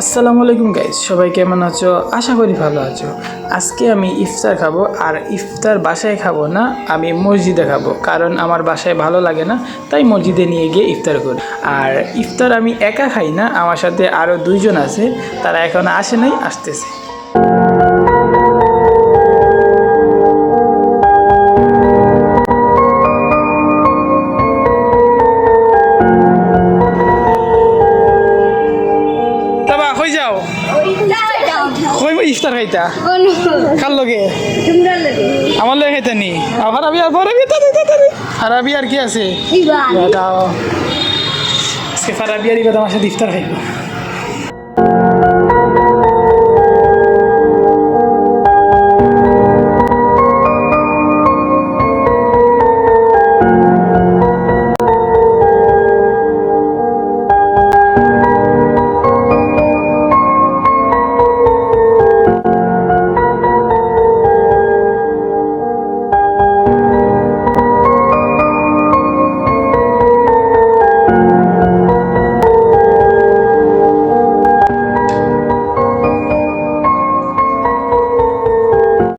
আসসালামু আলাইকুম গাইজ সবাই কেমন আছো? আশা করি ভালো আছো। আজকে আমি ইফতার খাব, আর ইফতার বাসায় খাব না, আমি মসজিদে খাব। কারণ আমার বাসায় ভালো লাগে না, তাই মসজিদে নিয়ে গিয়ে ইফতার করি। আর ইফতার আমি একা খাই না, আমার সাথে আরও দুইজন আছে, তারা এখন আসে নাই, আসতেছে। কই ইফতার খাইতা? কার লগে? আমার লগে খাইতা নি? আবার আমি আবার তাড়াতাড়ি তাড়াতাড়ি ফারাবি আর কি আছে? আজকে ফারাবি আর ইবাদ আমার সাথে ইফতার খাইব।